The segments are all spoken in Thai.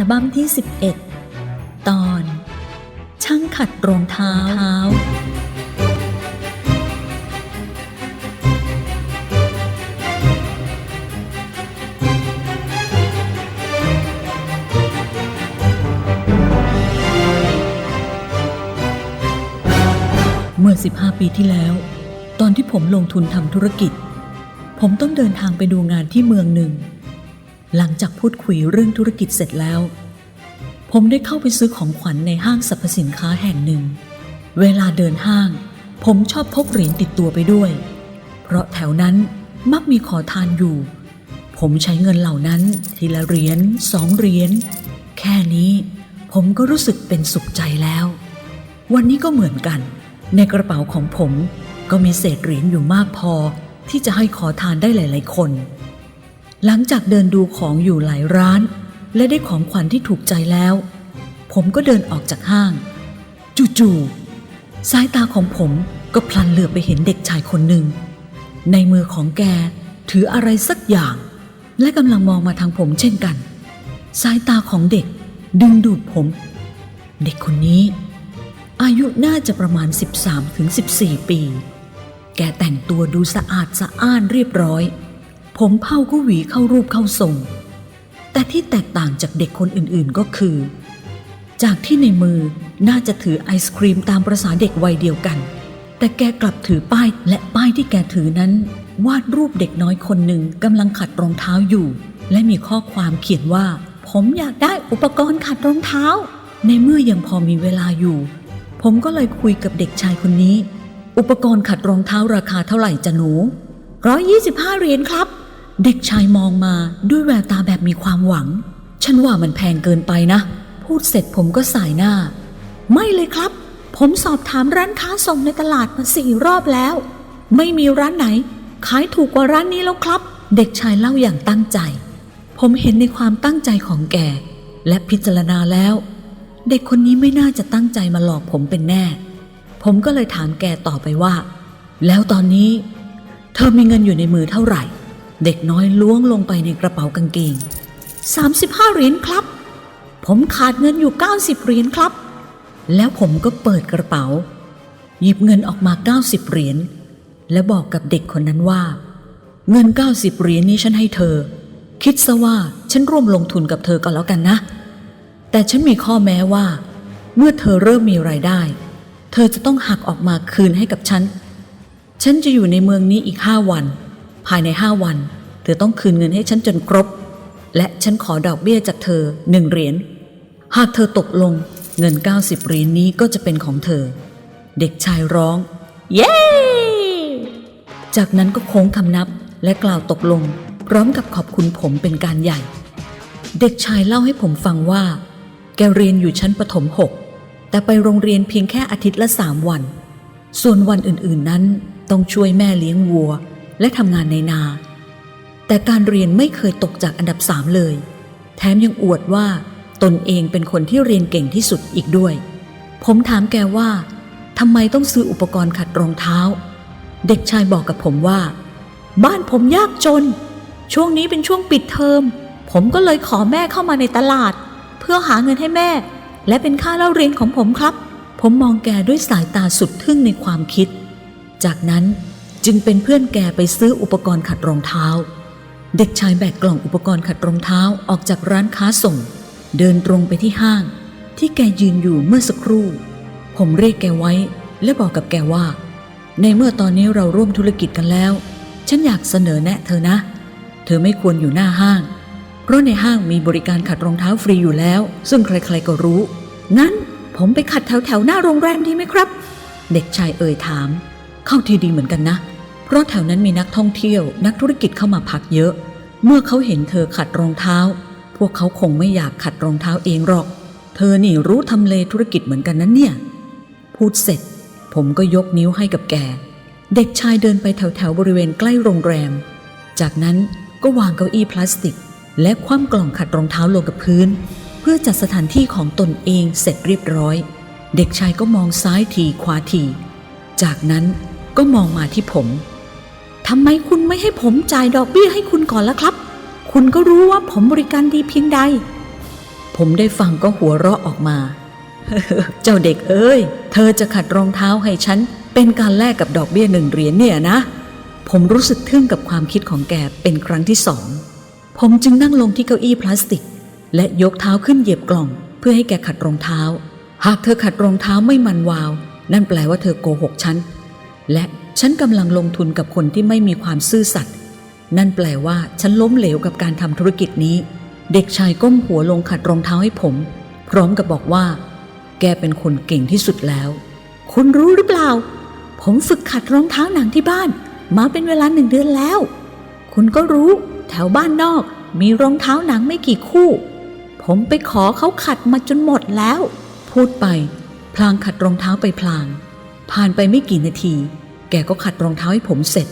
ลบั้มที่ 11 ตอน ช่างขัดรองเท้าเมื่อ 15 ปีที่แล้ว ตอนที่ผมลงทุนทำธุรกิจ ผมต้องเดินทางไปดูงานที่เมืองหนึ่ง หลังจากพูดคุยเรื่องธุรกิจเสร็จแล้ว ผมได้เข้าไปซื้อของขวัญในห้างสรรพสินค้าแห่งหนึ่ง เวลาเดินห้าง ผมชอบพกเหรียญติดตัวไปด้วย เพราะแถวนั้นมักมีขอทานอยู่ ผมใช้เงินเหล่านั้นทีละเหรียญสองเหรียญแค่นี้ผมก็รู้สึกเป็นสุขใจแล้ว วันนี้ก็เหมือนกัน ในกระเป๋าของผมก็มีเศษเหรียญอยู่มากพอที่จะให้ขอทานได้หลาย ๆ คน หลังจากเดินดูของอยู่หลายร้าน และได้ของขวัญที่ถูกใจแล้ว ผมก็เดินออกจากห้าง จู่ๆสายตาของผมก็พลันเหลือบไปเห็นเด็กชายคนหนึ่ง ในมือของแกถืออะไรสักอย่าง และกำลังมองมาทางผมเช่นกัน สายตาของเด็กดึงดูดผม เด็กคนนี้ อายุน่าจะประมาณ 13ถึง14 ปี แกแต่งตัวดูสะอาดสะอ้านเรียบร้อย ผมเผาก็หวีเข้ารูปเข้าทรง แต่ที่แตกต่างจากเด็กคนอื่นๆก็คือ จากที่ในมือน่าจะถือไอศครีมตามประษาเด็กวัยเดียวกัน แต่แกกลับถือป้ายและป้ายที่แกถือนั้น วาดรูปเด็กน้อยคนหนึ่งกำลังขัดรองเท้าอยู่ และมีข้อความเขียนว่า ผมอยากได้อุปกรณ์ขัดรองเท้า ในเมื่อยังพอมีเวลาอยู่ ผมก็เลยคุยกับเด็กชายคนนี้ อุปกรณ์ขัดรองเท้าราคาเท่าไหร่จะหนูร้อยยี่สิบห้าเหรียญครับ เด็กชายมองมาด้วยแววตาแบบมีความหวัง ฉันว่ามันแพงเกินไปนะ พูดเสร็จผมก็สายหน้า ไม่เลยครับ ผมสอบถามร้านค้าส่งในตลาดมาสี่รอบแล้ว ไม่มีร้านไหน ขายถูกกว่าร้านนี้แล้วครับ เด็กชายเล่าอย่างตั้งใจ ผมเห็นในความตั้งใจของแก และพิจารณาแล้ว เด็กคนนี้ไม่น่าจะตั้งใจมาหลอกผมเป็นแน่ ผมก็เลยถามแกต่อไปว่า แล้วตอนนี้ เธอมีเงินอยู่ในมือเท่าไหร่ เด็กน้อยล้วงลงไปในกระเป๋ากางเกง 35 เหรียญครับ ผมขาดเงินอยู่ 90 เหรียญครับ แล้วผมก็เปิดกระเป๋า หยิบเงินออกมา 90 เหรียญ และบอกกับเด็กคนนั้นว่า เงิน 90 เหรียญนี้ฉันให้เธอ คิดซะว่าฉันร่วมลงทุนกับเธอก็แล้วกันนะ แต่ฉันมีข้อแม้ว่า เมื่อเธอเริ่มมีรายได้ เธอจะต้องหักออกมาคืนให้กับฉัน ฉันจะอยู่ในเมืองนี้อีกห้าวัน ภายในห้าวัน เธอต้องคืนเงินให้ฉันจนครบ และฉันขอดอกเบี้ยจากเธอหนึ่งเหรียญ หากเธอตกลงเงิน 90เหรียญนี้ก็จะเป็นของเธอ เด็กชายร้อง เย้ จากนั้นก็โค้งคำนับและกล่าวตกลง พร้อมกับขอบคุณผมเป็นการใหญ่ เด็กชายเล่าให้ผมฟังว่า แกเรียนอยู่ชั้นประถมหกแต่ไปโรงเรียนเพียงแค่อาทิตย์ละสามวัน ส่วนวันอื่นๆนั้นต้องช่วยแม่เลี้ยงวัว และทำงานในนา แต่การเรียนไม่เคยตกจากอันดับสามเลย แถมยังอวดว่าตนเองเป็นคนที่เรียนเก่งที่สุดอีกด้วย ผมถามแกว่าทำไมต้องซื้ออุปกรณ์ขัดรองเท้า เด็กชายบอกกับผมว่า บ้านผมยากจน ช่วงนี้เป็นช่วงปิดเทอม ผมก็เลยขอแม่เข้ามาในตลาด เพื่อหาเงินให้แม่ และเป็นค่าเล่าเรียนของผมครับ ผมมองแกด้วยสายตาสุดทึ่งในความคิด จากนั้น จึงเป็นเพื่อนแกไปซื้ออุปกรณ์ขัดรองเท้า เด็กชายแบกกล่องอุปกรณ์ขัดรองเท้าออกจากร้านค้าส่ง เดินตรงไปที่ห้าง ที่แกยืนอยู่เมื่อสักครู่ ผมเรียกแกไว้ และบอกกับแกว่า ในเมื่อตอนนี้เราร่วมธุรกิจกันแล้ว ฉันอยากเสนอแนะเธอนะ เธอไม่ควรอยู่หน้าห้าง เพราะในห้างมีบริการขัดรองเท้าฟรีอยู่แล้ว ซึ่งใครๆก็รู้ งั้นผมไปขัดแถวๆหน้าโรงแรมดีไหมครับ เด็กชายเอ่ยถาม เข้าทีดีเหมือนกันนะ เพราะแถวนั้นมีนักท่องเที่ยวนักธุรกิจเข้ามาพักเยอะ เมื่อเขาเห็นเธอขัดรองเท้า พวกเขาคงไม่อยากขัดรองเท้าเองหรอก เธอนี่รู้ทำเลธุรกิจเหมือนกันนั้นเนี่ย พูดเสร็จ ผมก็ยกนิ้วให้กับแก เด็กชายเดินไปแถวแถวๆบริเวณใกล้โรงแรม จากนั้นก็วางเก้าอี้พลาสติก และคว่ำกล่องขัดรองเท้าลงกับพื้น เพื่อจัดสถานที่ของตนเองเสร็จเรียบร้อย เด็กชายก็มองซ้ายทีขวาที จากนั้นก็มองมาที่ผม ทำไมคุณไม่ให้ผมจ่ายดอกเบี้ยให้คุณก่อนล่ะครับ คุณก็รู้ว่าผมบริการดีเพียงใด ผมได้ฟังก็หัวเราะออกมา เจ้าเด็กเอ้ย เธอจะขัดรองเท้าให้ฉัน เป็นการแลกกับดอกเบี้ยหนึ่งเหรียญเนี่ยนะ ผมรู้สึกทึ่งกับความคิดของแกเป็นครั้งที่สอง ผมจึงนั่งลงที่เก้าอี้พลาสติก และยกเท้าขึ้นเหยียบกล่อง เพื่อให้แกขัดรองเท้า หากเธอขัดรองเท้าไม่มันวาว นั่นแปลว่าเธอโกหกฉัน และ ฉันกำลังลงทุนกับคนที่ไม่มีความซื่อสัตย์นั่นแปลว่าฉันล้มเหลวกับการทำธุรกิจนี้ เด็กชายก้มหัวลงขัดรองเท้าให้ผม พร้อมกับบอกว่า แกเป็นคนเก่งที่สุดแล้ว คุณรู้หรือเปล่า ผมฝึกขัดรองเท้าหนังที่บ้าน มาเป็นเวลาหนึ่งเดือนแล้ว คุณก็รู้แถวบ้านนอกมีรองเท้าหนังไม่กี่คู่ ผมไปขอเขาขัดมาจนหมดแล้ว พูดไป พลางขัดรองเท้าไปพลาง ผ่านไปไม่กี่นาที แกก็ขัดรองเท้าให้ผมเสร็จ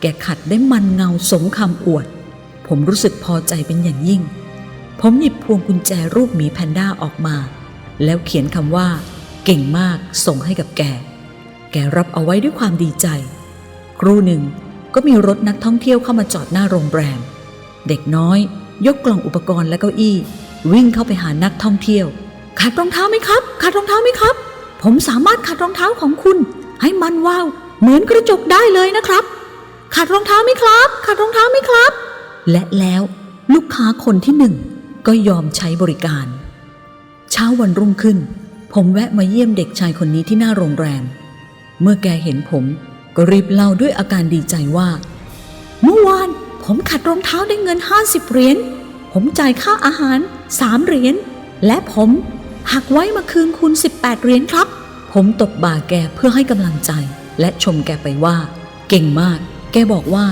แกขัดได้มันเงาสมคำอวด ผมรู้สึกพอใจเป็นอย่างยิ่ง ผมหยิบพวงกุญแจรูปหมีแพนด้าออกมา แล้วเขียนคำว่า เก่งมากส่งให้กับแก แกรับเอาไว้ด้วยความดีใจ ครู่หนึ่งก็มีรถนักท่องเที่ยวเข้ามาจอดหน้าโรงแรม เด็กน้อยยกกล่องอุปกรณ์และเก้าอี้ วิ่งเข้าไปหานักท่องเที่ยวขัดรองเท้าไหมครับขัดรองเท้าไหมครับ ผมสามารถขัดรองเท้าของคุณ ให้มันวาว เหมือนกระจกได้เลยนะครับขัดรองเท้าไหมครับขัดรองเท้าไหมครับ และแล้วลูกค้าคนที่หนึ่งก็ยอมใช้บริการ เช้าวันรุ่งขึ้น ผมแวะมาเยี่ยมเด็กชายคนนี้ที่หน้าโรงแรม เมื่อแกเห็นผมก็รีบเล่าด้วยอาการดีใจว่า เมื่อวานผมขัดรองเท้าได้เงิน 50 เหรียญ ผมจ่ายค่าอาหาร 3 เหรียญ และผมหักไว้มาคืนคุณ 18 เหรียญครับ ผมตบบ่าแกเพื่อให้กำลังใจ และชมแกไปว่า เก่งมาก แกบอกว่า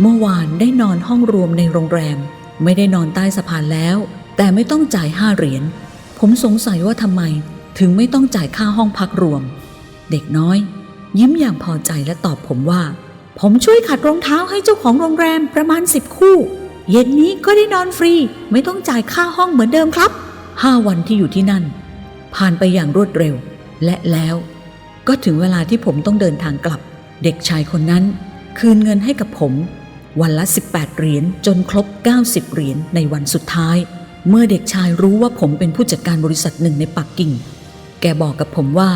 เมื่อวานได้นอนห้องรวมในโรงแรม ไม่ได้นอนใต้สะพานแล้ว แต่ไม่ต้องจ่ายห้าเหรียญ ผมสงสัยว่าทำไม ถึงไม่ต้องจ่ายค่าห้องพักรวม เด็กน้อย ยิ้มอย่างพอใจและตอบผมว่า ผมช่วยขัดรองเท้าให้เจ้าของโรงแรมประมาณสิบคู่ เย็นนี้ก็ได้นอนฟรี ไม่ต้องจ่ายค่าห้องเหมือนเดิมครับห้าวันที่อยู่ที่นั่น ผ่านไปอย่างรวดเร็ว และแล้ว ก็ถึงเวลาที่ผมต้องเดินทางกลับ เด็กชายคนนั้น คืนเงินให้กับผม วันละ 18 เหรียญจนครบ 90 เหรียญในวันสุดท้าย เมื่อเด็กชายรู้ว่าผมเป็นผู้จัดการบริษัทหนึ่งในปักกิ่ง แกบอกกับผมว่า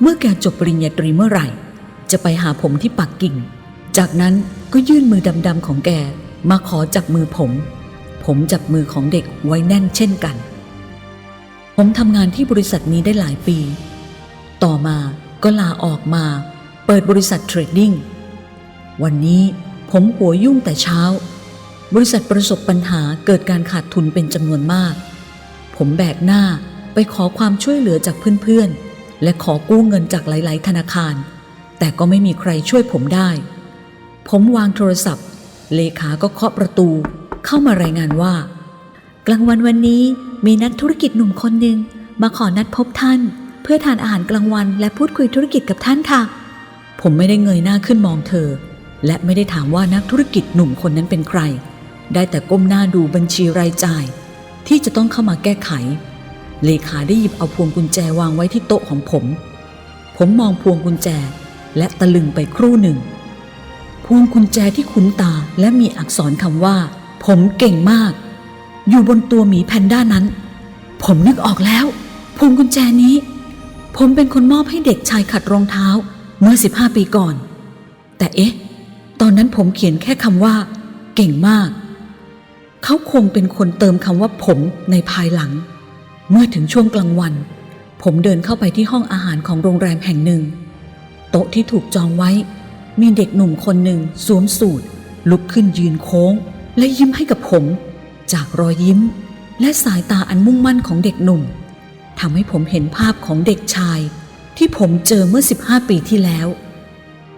เมื่อแกจบปริญญาตรีเมื่อไหร่ จะไปหาผมที่ปักกิ่ง จากนั้นก็ยื่นมือดำๆของแกมาขอจับมือผม ผมจับมือของเด็กไว้แน่นเช่นกัน ผมทำงานที่บริษัทนี้ได้หลายปี ต่อมา ก็ลาออกมาเปิดบริษัทเทรดดิ้ง วันนี้ผมหัวยุ่งแต่เช้า บริษัทประสบปัญหาเกิดการขาดทุนเป็นจำนวนมาก ผมแบกหน้าไปขอความช่วยเหลือจากเพื่อนๆ และขอกู้เงินจากหลายๆ ธนาคาร แต่ก็ไม่มีใครช่วยผมได้ ผมวางโทรศัพท์ เลขาก็เคาะประตู เข้ามารายงานว่า กลางวันวันนี้มีนักธุรกิจหนุ่มคนหนึ่งมาขอนัดพบท่าน เพื่อทานอาหารกลางวันและพูดคุยธุรกิจกับท่านค่ะ ผมไม่ได้เงยหน้าขึ้นมองเธอ และไม่ได้ถามว่านักธุรกิจหนุ่มคนนั้นเป็นใคร ได้แต่ก้มหน้าดูบัญชีรายจ่าย ที่จะต้องเข้ามาแก้ไข เลขาได้หยิบเอาพวงกุญแจวางไว้ที่โต๊ะของผม ผมมองพวงกุญแจและตะลึงไปครู่หนึ่ง พวงกุญแจที่คุ้นตาและมีอักษรคำว่า ผมเก่งมาก อยู่บนตัวหมีแพนด้านั้น ผมนึกออกแล้วพวงกุญแจนี้ ผมเป็นคนมอบให้เด็กชายขัดรองเท้าเมื่อ 15 ปีก่อน แต่เอ๊ะ ตอนนั้นผมเขียนแค่คำว่า เก่งมาก เขาคงเป็นคนเติมคำว่าผมในภายหลัง เมื่อถึงช่วงกลางวัน ผมเดินเข้าไปที่ห้องอาหารของโรงแรมแห่งหนึ่ง โต๊ะที่ถูกจองไว้ มีเด็กหนุ่มคนหนึ่งสวมสูทลุกขึ้นยืนโค้ง และยิ้มให้กับผม จากรอยยิ้ม และสายตาอันมุ่งมั่นของเด็กหนุ่ม ทำให้ผมเห็นภาพของเด็กชาย ที่ผมเจอเมื่อ 15 ปีที่แล้ว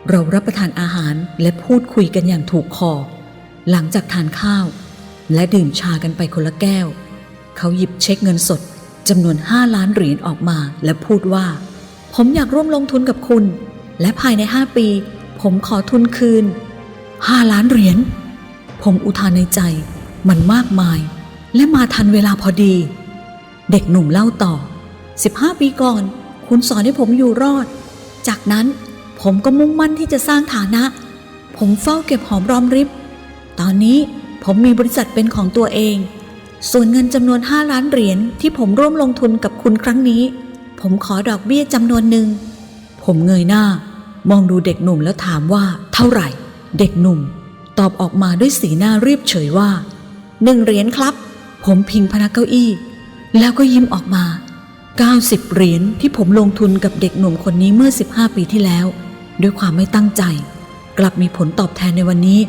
เรารับประทานอาหารและพูดคุยกันอย่างถูกคอ หลังจากทานข้าว และดื่มชากันไปคนละแก้ว เขาหยิบเช็คเงินสดจำนวน 5 ล้านเหรียญออกมาและพูดว่า ผมอยากร่วมลงทุนกับคุณ และภายใน 5 ปี ผมขอทุนคืน 5 ล้านเหรียญผมอุทานในใจมันมากมาย และมาทันเวลาพอดี เด็กหนุ่มเล่าต่อ 15 ปีก่อน คุณสอนให้ผมอยู่รอด จากนั้นผมก็มุ่งมั่นที่จะสร้างฐานะ ผมเฝ้าเก็บหอมรอมริบ ตอนนี้ผมมีบริษัทเป็นของตัวเอง ส่วนเงินจำนวน 5 ล้านเหรียญที่ผมร่วมลงทุนกับคุณครั้งนี้ ผมขอดอกเบี้ยจำนวนหนึ่ง ผมเงยหน้ามองดูเด็กหนุ่มแล้วถามว่า เท่าไหร่ เด็กหนุ่ม ตอบออกมาด้วยสีหน้าเรียบเฉยว่าหนึ่งเหรียญครับ ผมพิงพนักเก้าอี้ แล้วก็ยิ้มออกมา 90 เหรียญที่ผมลงทุนกับเด็กหนุ่มคนนี้เมื่อ 15 ปีที่แล้ว ด้วยความไม่ตั้งใจ กลับมีผลตอบแทนในวันนี้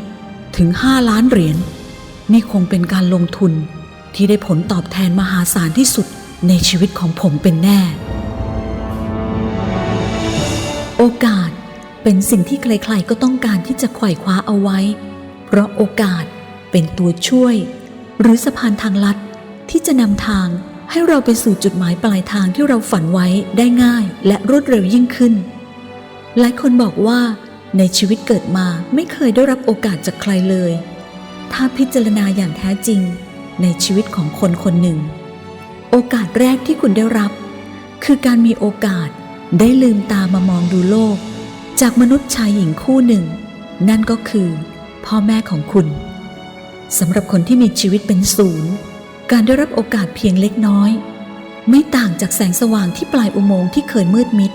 ถึง 5 ล้านเหรียญนี่คงเป็นการลงทุนที่ได้ผลตอบแทนมหาศาลที่สุดในชีวิตของผมเป็นแน่ โอกาสเป็นสิ่งที่ใครๆก็ต้องการที่จะไขว่คว้าเอาไว้ เพราะโอกาสเป็นตัวช่วย หรือสะพานทางลัดที่จะนำทาง ให้เราไปสู่จุดหมายปลายทางที่เราฝันไว้ได้ง่ายและรวดเร็วยิ่งขึ้น หลายคนบอกว่าในชีวิตเกิดมาไม่เคยได้รับโอกาสจากใครเลย ถ้าพิจารณาอย่างแท้จริง ในชีวิตของคนคนหนึ่ง โอกาสแรกที่คุณได้รับ คือการมีโอกาสได้ลืมตามามองดูโลก จากมนุษย์ชายหญิงคู่หนึ่ง นั่นก็คือ พ่อแม่ของคุณสำหรับคนที่มีชีวิตเป็นศูนย์ การได้รับโอกาสเพียงเล็กน้อย ไม่ต่างจากแสงสว่างที่ปลายอุโมงค์ที่เคยมืดมิด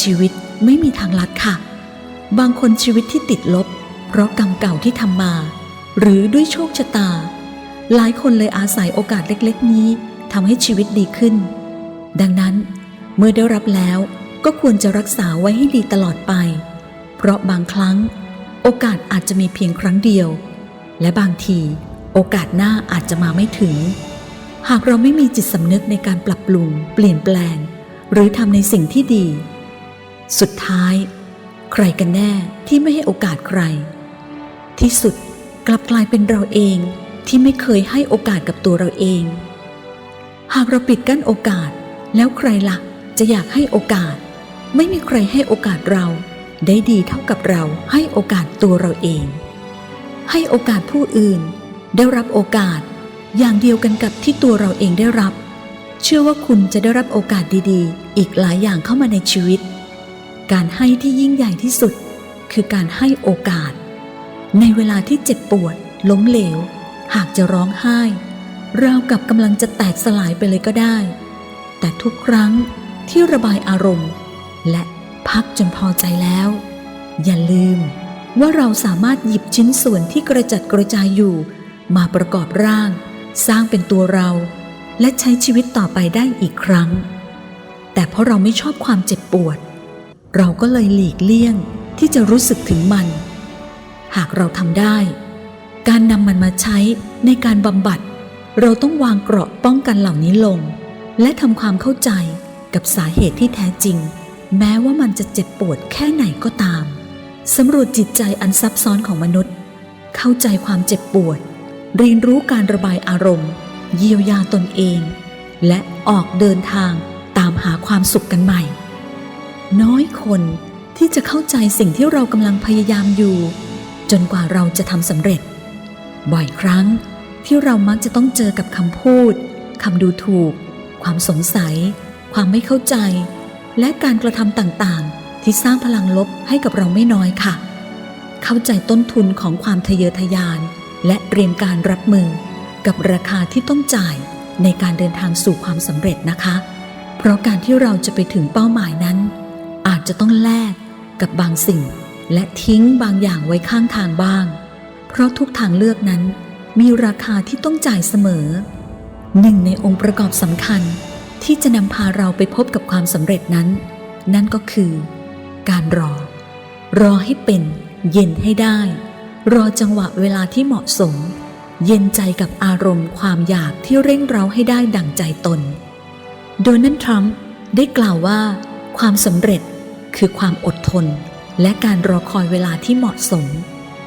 ชีวิตไม่มีทางลัดค่ะ บางคนชีวิตที่ติดลบ เพราะกรรมเก่าที่ทำมา หรือด้วยโชคชะตา หลายคนเลยอาศัยโอกาสเล็กๆ นี้ทำให้ชีวิตดีขึ้น ดังนั้นเมื่อได้รับแล้วก็ควรจะรักษาไว้ให้ดีตลอดไป เพราะบางครั้ง โอกาสอาจจะมีเพียงครั้งเดียว และบางที โอกาสหน้าอาจจะมาไม่ถึง หากเราไม่มีจิตสำนึกในการปรับปรุง เปลี่ยนแปลง หรือทำในสิ่งที่ดี สุดท้าย ใครกันแน่ที่ไม่ให้โอกาสใคร ที่สุดกลับกลายเป็นเราเองที่ไม่เคยให้โอกาสกับตัวเราเอง หากเราปิดกั้นโอกาสแล้วใครละ่ะจะอยากให้โอกาส ไม่มีใครให้โอกาสเรา ได้ดีเท่ากับเราให้โอกาสตัวเราเอง ให้โอกาสผู้อื่น ได้รับโอกาสอย่างเดียวกันกับที่ตัวเราเองได้รับ เชื่อว่าคุณจะได้รับโอกาสดีๆ อีกหลายอย่างเข้ามาในชีวิต การให้ที่ยิ่งใหญ่ที่สุด คือการให้โอกาส ในเวลาที่เจ็บปวด ล้มเหลว หากจะร้องไห้ราวกับกำลังจะแตกสลายไปเลยก็ได้ แต่ทุกครั้งที่ระบายอารมณ์ และพักจนพอใจแล้ว อย่าลืมว่าเราสามารถหยิบชิ้นส่วนที่กระจัดกระจายอยู่ มาประกอบร่าง สร้างเป็นตัวเรา และใช้ชีวิตต่อไปได้อีกครั้ง แต่เพราะเราไม่ชอบความเจ็บปวด เราก็เลยหลีกเลี่ยงที่จะรู้สึกถึงมัน หากเราทำได้ การนำมันมาใช้ในการบำบัด เราต้องวางเกราะป้องกันเหล่านี้ลง และทำความเข้าใจกับสาเหตุที่แท้จริง แม้ว่ามันจะเจ็บปวดแค่ไหนก็ตามสำรวจจิตใจอันซับซ้อนของมนุษย์ เข้าใจความเจ็บปวด เรียนรู้การระบายอารมณ์ เยียวยาตนเอง และออกเดินทางตามหาความสุขกันใหม่ น้อยคนที่จะเข้าใจสิ่งที่เรากำลังพยายามอยู่ จนกว่าเราจะทำสำเร็จ บ่อยครั้งที่เรามักจะต้องเจอกับคำพูดคำดูถูก ความสงสัย ความไม่เข้าใจ และการกระทำต่างๆ ที่สร้างพลังลบให้กับเราไม่น้อยค่ะ เข้าใจต้นทุนของความทะเยอทะยาน และเตรียมการรับมือกับราคาที่ต้องจ่ายในการเดินทางสู่ความสำเร็จนะคะ เพราะการที่เราจะไปถึงเป้าหมายนั้น อาจจะต้องแลกกับบางสิ่ง และทิ้งบางอย่างไว้ข้างทางบ้าง เพราะทุกทางเลือกนั้น มีราคาที่ต้องจ่ายเสมอ หนึ่งในองค์ประกอบสำคัญที่จะนำพาเราไปพบกับความสำเร็จนั้น นั่นก็คือ การรอ รอให้เป็นเย็นให้ได้ รอจังหวะเวลาที่เหมาะสม เย็นใจกับอารมณ์ความอยากที่เร่งเร้าให้ได้ดั่งใจตน โดนัลด์ทรัมป์ได้กล่าวว่า ความสำเร็จคือความอดทน และการรอคอยเวลาที่เหมาะสม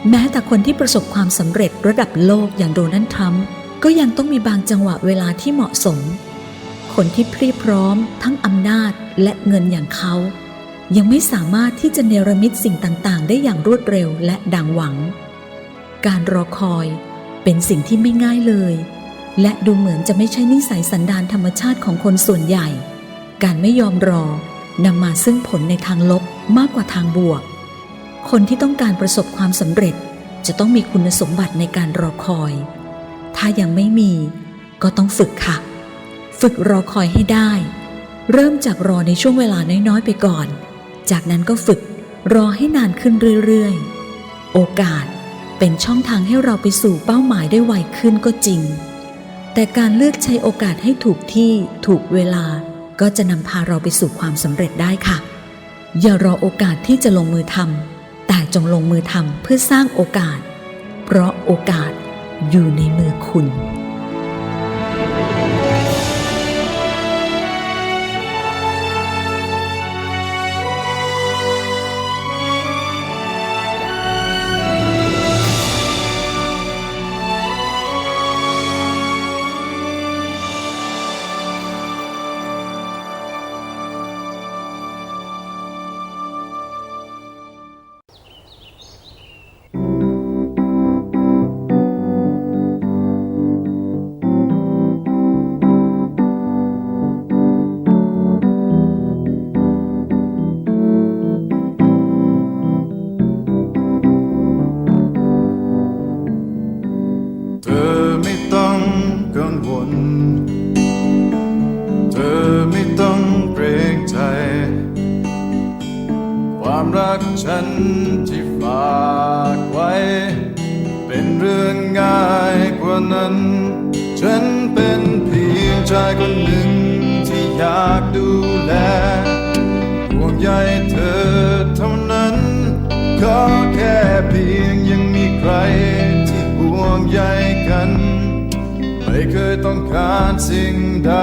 แม้แต่คนที่ประสบความสำเร็จระดับโลกอย่างโดนัลด์ทรัมป์ก็ยังต้องมีบางจังหวะเวลาที่เหมาะสม คนที่พรีพร้อม ทั้งอำนาจและเงินอย่างเขา ยังไม่สามารถที่จะเนรมิตสิ่งต่าง ๆ ได้อย่างรวดเร็วและดังหวัง การรอคอยเป็นสิ่งที่ไม่ง่ายเลย และดูเหมือนจะไม่ใช่นิสัยสันดานธรรมชาติของคนส่วนใหญ่ การไม่ยอมรอนำมาซึ่งผลในทางลบมากกว่าทางบวก คนที่ต้องการประสบความสำเร็จจะต้องมีคุณสมบัติในการรอคอย ถ้ายังไม่มีก็ต้องฝึกค่ะ ฝึกรอคอยให้ได้ เริ่มจากรอในช่วงเวลาน้อยๆไปก่อน จากนั้นก็ฝึกรอให้นานขึ้นเรื่อยๆ โอกาส เป็นช่องทางให้เราไปสู่เป้าหมายได้ไวขึ้นก็จริง แต่การเลือกใช้โอกาสให้ถูกที่ถูกเวลา ก็จะนำพาเราไปสู่ความสำเร็จได้ค่ะ อย่ารอโอกาสที่จะลงมือทำแต่จงลงมือทำเพื่อสร้างโอกาส เพราะโอกาสอยู่ในมือคุณ ฉันที่ฝากไว้ เป็นเรื่องง่ายกว่านั้น ฉันเป็นเพียงชายคนหนึ่งที่อยากดูแลห่วงใยเธอเท่านั้น ก็แค่เพียงยังมีใครที่ห่วงใยกัน ไม่เคยต้องการสิ่งใด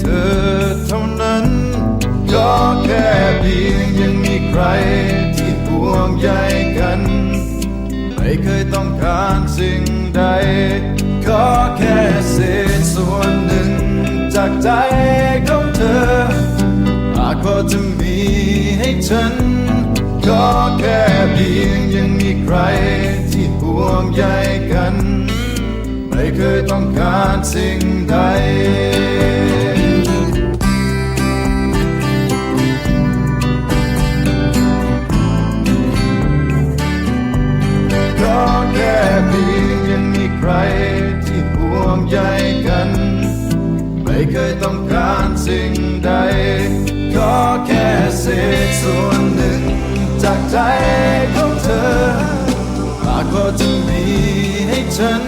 เธอเท่านั้น ก็แค่เพียงยังมีใครที่ห่วงใยกัน ไม่เคยต้องการสิ่งใด ก็แค่เศษส่วนหนึ่ง จากใจของเธอหากพอจะมีให้ฉัน ก็แค่เพียงยังมีใครที่ห่วงใยกัน ไม่เคยต้องการสิ่งใด เคยต้องการสิ่งใดก็แค่เศษส่วนหนึ่ง จากใจของเธอหากพอจะมีให้ฉัน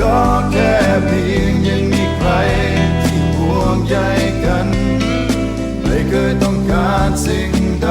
ก็แค่เพียงยังมีใครที่ห่วงใยกัน ไม่เคยต้องการสิ่งใด